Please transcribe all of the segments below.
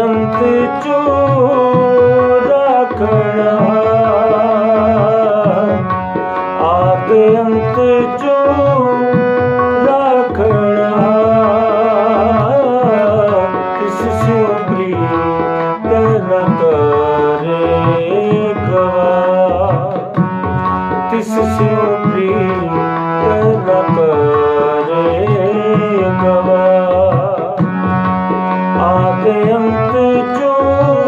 ਜੰਤ ਚੋ ਰਖਣਾ। ਆਦ ਅੰਤ ਕਿਸ ਸੇ ਉਪਰੀ ਤਨ ਗਵਾ ਤਿਸ ਸੇ ਉਪਰੀ ਗਵਾ के अंत जो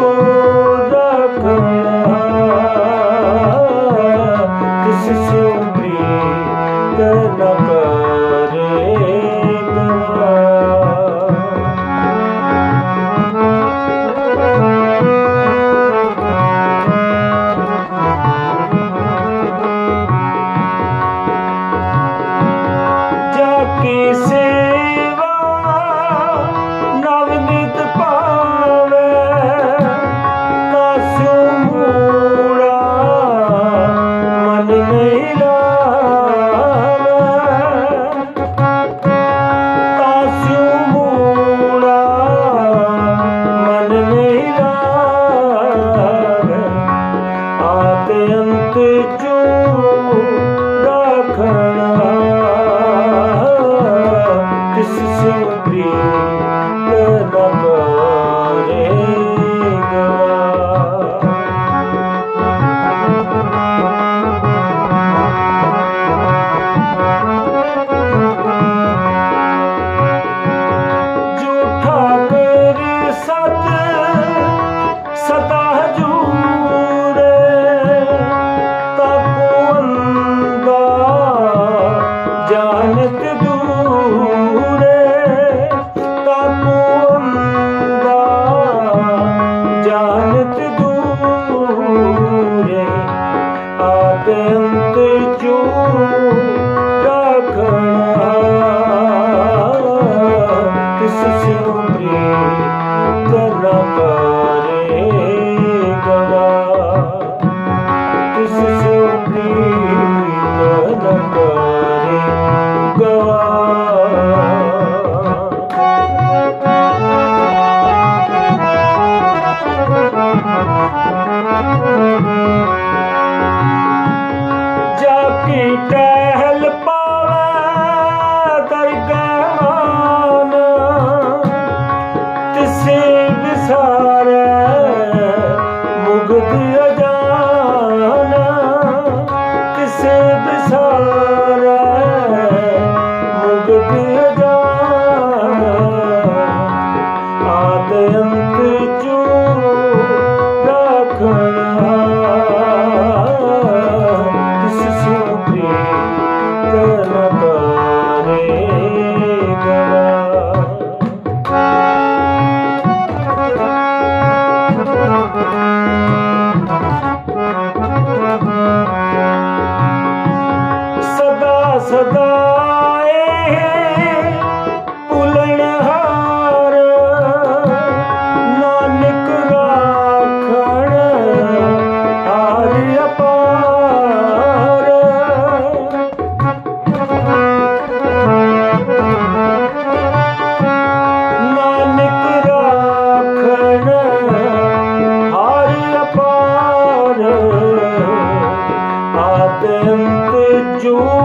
and the joy. সার ਸਦਾਏ ਭੁਲਣ ਨਾਨਕ ਰਾਖਣ ਹਾਰ ਅਪਾਰ। ਨਾਨਕ ਰਾਖਣ ਹਾਰ ਅਪਾਰ। ਆਤਮ ਤੇ ਜੋ